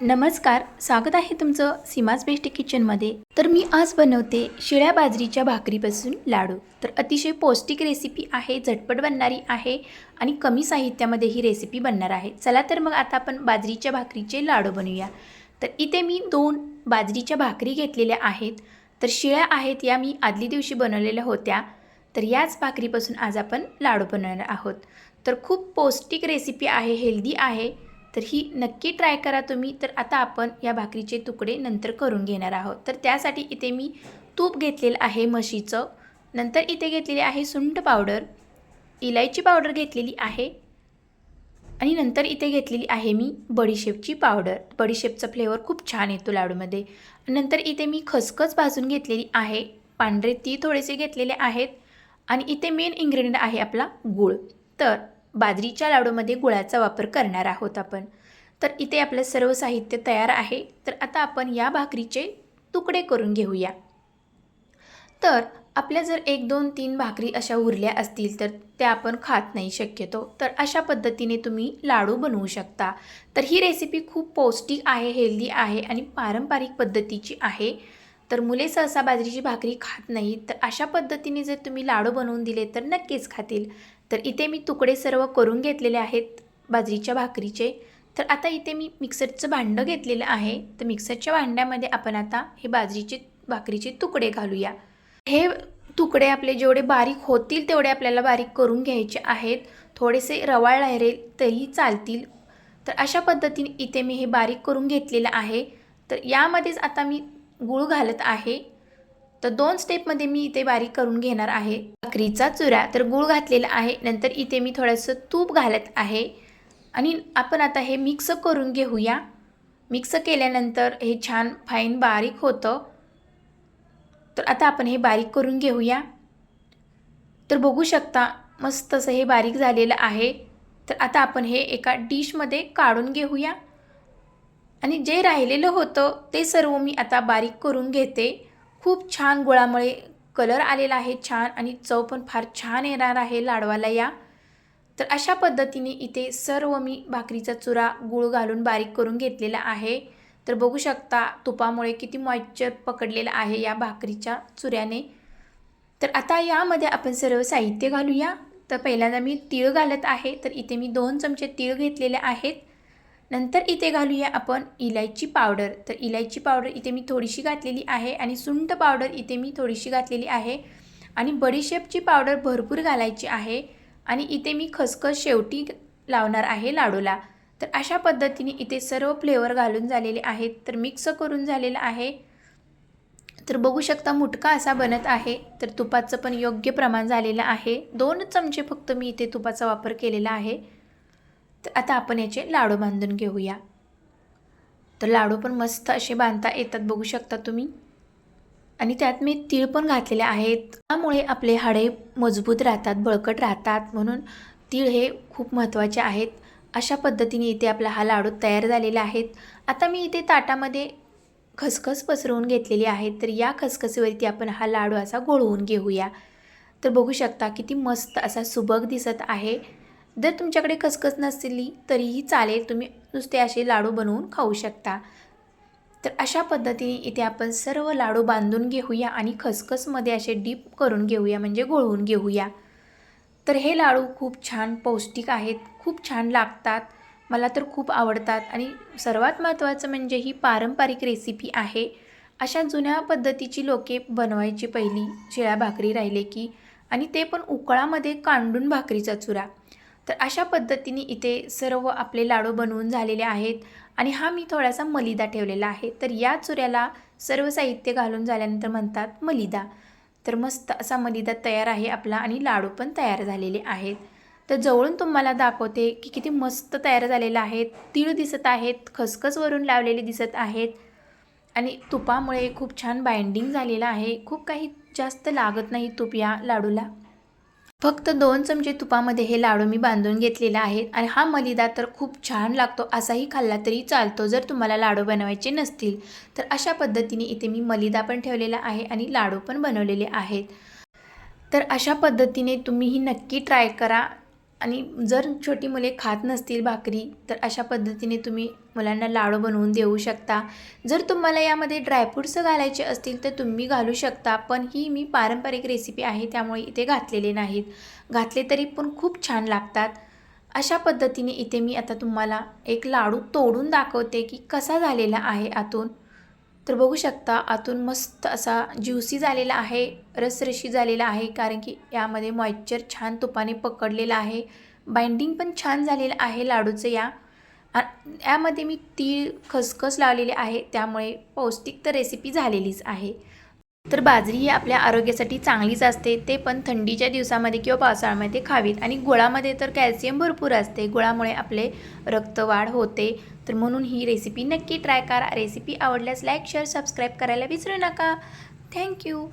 नमस्कार स्वागत आहे तुमचं सीमाज बेस्ट किचनमध्ये. तर मी आज बनवते शिळ्या बाजरीच्या भाकरीपासून लाडू. तर अतिशय पौष्टिक रेसिपी आहे झटपट बनणारी आहे आणि कमी साहित्यामध्ये ही रेसिपी बनणार आहे. चला तर मग आता आपण बाजरीच्या भाकरीचे लाडू बनवूया. तर इथे मी दोन बाजरीच्या भाकरी घेतलेल्या आहेत. तर शिळ्या आहेत या मी आदल्या दिवशी बनवलेल्या होत्या. तर याच भाकरीपासून आज आपण लाडू बनवणार आहोत. तर खूप पौष्टिक रेसिपी आहे हेल्दी आहे. तर ही नक्की ट्राय करा तुम्ही. तर आता आपण या भाकरीचे तुकडे नंतर करून घेणार आहोत. तर त्यासाठी इथे मी तूप घेतलेलं आहे म्हशीचं. नंतर इथे घेतलेली आहे सुंठ पावडर. इलायची पावडर घेतलेली आहे. आणि नंतर इथे घेतलेली आहे मी बडीशेपची पावडर. बडीशेपचा फ्लेवर खूप छान येतो लाडूमध्ये. नंतर इथे मी खसखस भाजून घेतलेली आहे. पांढरे ती थोडेसे घेतलेले आहेत. आणि इथे मेन इन्ग्रेडियंट आहे आपला गूळ. तर बाजरीच्या लाडूमध्ये गुळाचा वापर करणार आहोत आपण. तर इथे आपलं सर्व साहित्य तयार आहे. तर आता आपण या भाकरीचे तुकडे करून घेऊया. तर आपल्या जर एक दोन तीन भाकरी अशा उरल्या असतील तर त्या आपण खात नाही शक्यतो. तर अशा पद्धतीने तुम्ही लाडू बनवू शकता. तर ही रेसिपी खूप पौष्टिक आहे हेल्दी आहे आणि पारंपरिक पद्धतीची आहे. तर मुले सहसा बाजरीची भाकरी खात नाही तर अशा पद्धतीने जर तुम्ही लाडू बनवून दिले तर नक्कीच खातील. तर इथे मी तुकडे सर्व करून घेतलेले आहेत बाजरीच्या भाकरीचे. तर आता इथे मी मिक्सरचं भांडं घेतलेलं आहे. तर मिक्सरच्या भांड्यामध्ये आपण आता हे बाजरीचे भाकरीचे तुकडे घालूया. हे तुकडे आपले जेवढे बारीक होतील तेवढे आपल्याला बारीक करून घ्यायचे आहेत. थोडेसे रवाळ राहिलेल तरीही चालतील. तर अशा पद्धतीने इथे मी हे बारीक करून घेतलेलं आहे. तर यामध्येच आता मी गूळ घालत आहे. तर दोन स्टेपमध्ये मी इथे बारीक करून घेणार आहे. भाकरीचा चुरा तर गूळ घातलेला आहे. नंतर इथे मी थोडंसं तूप घालत आहे. आणि आपण आता हे मिक्स करून घेऊया. मिक्स केल्यानंतर हे छान फाईन बारीक होतं. तर आता आपण हे बारीक करून घेऊया. तर बघू शकता मस्त असं हे बारीक झालेलं आहे. तर आता आपण हे एका डिशमध्ये काढून घेऊया. आणि जे राहिलेलं होतं ते सर्व मी आता बारीक करून घेते. खूप छान गुळामुळे कलर आलेला आहे छान आणि चव पण फार छान येणार आहे लाडवाला या. तर अशा पद्धतीने इथे सर्व मी भाकरीचा चुरा गूळ घालून बारीक करून घेतलेला आहे. तर बघू शकता तुपामुळे किती मॉइश्चर पकडलेलं आहे या भाकरीच्या चुऱ्याने. तर आता यामध्ये आपण सर्व साहित्य घालूया. तर पहिल्यांदा मी तीळ घालत आहे. तर इथे मी दोन चमचे तीळ घेतलेले आहेत. नंतर इथे घालूया आपण इलायची पावडर. तर इलायची पावडर इथे मी थोडीशी घातलेली आहे आणि सुंठ पावडर इथे मी थोडीशी घातलेली आहे. आणि बडीशेपची पावडर भरपूर घालायची आहे. आणि इथे मी खसखस शेवटी लावणार आहे लाडूला. तर अशा पद्धतीने इथे सर्व फ्लेवर घालून झालेले आहेत. तर मिक्स करून झालेलं आहे. तर बघू शकता मुटका असा बनत आहे. तर तुपाचं पण योग्य प्रमाण झालेलं आहे. दोन चमचे फक्त मी इथे तुपाचा वापर केलेला आहे. तर आता आपण याचे लाडू बांधून घेऊया. तर लाडू पण मस्त असे बांधता येतात बघू शकता तुम्ही. आणि त्यात मी तीळ पण घातलेले आहेत. त्यामुळे आपले हाडे मजबूत राहतात बळकट राहतात. म्हणून तीळ हे खूप महत्त्वाचे आहेत. अशा पद्धतीने इथे आपला हा लाडू तयार झालेला आहेत आता मी इथे ताटामध्ये खसखस पसरवून घेतलेली आहे. तर या खसखसीवरती आपण हा लाडू असा गोळवून घेऊया. तर बघू शकता किती मस्त असा सुबक दिसत आहे. जर तुमच्याकडे खसखस नसली तरीही चालेल तुम्ही नुसते असे लाडू बनवून खाऊ शकता. तर अशा पद्धतीने इथे आपण सर्व लाडू बांधून घेऊया आणि खसखसमध्ये असे डीप करून घेऊया म्हणजे गोळवून घेऊया. तर हे लाडू खूप छान पौष्टिक आहेत खूप छान लागतात मला तर खूप आवडतात. आणि सर्वात महत्त्वाचं म्हणजे ही पारंपरिक रेसिपी आहे. अशा जुन्या पद्धतीची लोके बनवायची पहिली शिळ्या भाकरी राहिले की आणि ते पण उकळामध्ये कांडून भाकरीचा चुरा. तर अशा पद्धतीने इथे सर्व आपले लाडू बनवून झालेले आहेत आणि हा मी थोडासा मलिदा ठेवलेला आहे. तर या चुऱ्याला सर्व साहित्य घालून झाल्यानंतर म्हणतात मलिदा. तर मस्त असा मलिदा तयार आहे आपला आणि लाडू पण तयार झालेले आहेत. तर जवळून तुम्हाला दाखवते की किती मस्त तयार झालेलं आहेत तीळ दिसत आहेत खसखसवरून लावलेले दिसत आहेत आणि तुपामुळे खूप छान बाइंडिंग झालेलं आहे. खूप काही जास्त लागत नाही तूप या लाडूला. फक्त दोन चमचे तुपामध्ये हे लाडू मी बांधून घेतलेला आहे आणि हा मलिदा तर खूप छान लागतो असाही खाल्ला तरी चालतो जर तुम्हाला लाडू बनवायचे नसतील. तर अशा पद्धतीने इथे मी मलिदा पण ठेवलेला आहे आणि लाडू पण बनवलेले आहेत. तर अशा पद्धतीने तुम्हीही नक्की ट्राय करा. आणि जर छोटी मुले खात नसतील भाकरी तर अशा पद्धतीने तुम्ही मुलांना लाडू बनवून देऊ शकता. जर तुम्हाला यामध्ये ड्रायफ्रूट्स घालायचे असतील तर तुम्ही घालू शकता पण ही मी पारंपरिक रेसिपी आहे त्यामुळे इथे घातलेले नाहीत. घातले तरी पण खूप छान लागतात. अशा पद्धतीने इथे मी आता तुम्हाला एक लाडू तोडून दाखवते की कसा झालेला आहे आतून. तर बघू शकता आतून मस्त असा ज्युसी झालेला आहे रसरशी झालेला आहे कारण की यामध्ये मॉइश्चर छान तुपाने पकडलेलं आहे. बाइंडिंग पण छान झालेलं आहे लाडूचं या. यामध्ये मी तीळ खसखस लावलेले आहे त्यामुळे पौष्टिक तर रेसिपी झालेलीच आहे. तर बाजरी ही आपल्या आरोग्यासाठी चांगलीच असते. ते पण थंडीच्या दिवसामध्ये किंवा पावसाळ्यामध्ये खावीत. आणि गुळामध्ये तर कॅल्शियम भरपूर असते. गुळामुळे आपले रक्तवाढ होते. तर म्हणून ही रेसिपी नक्की ट्राय करा. रेसिपी आवडल्यास लाईक शेअर सबस्क्राईब करायला विसरू नका. थँक्यू.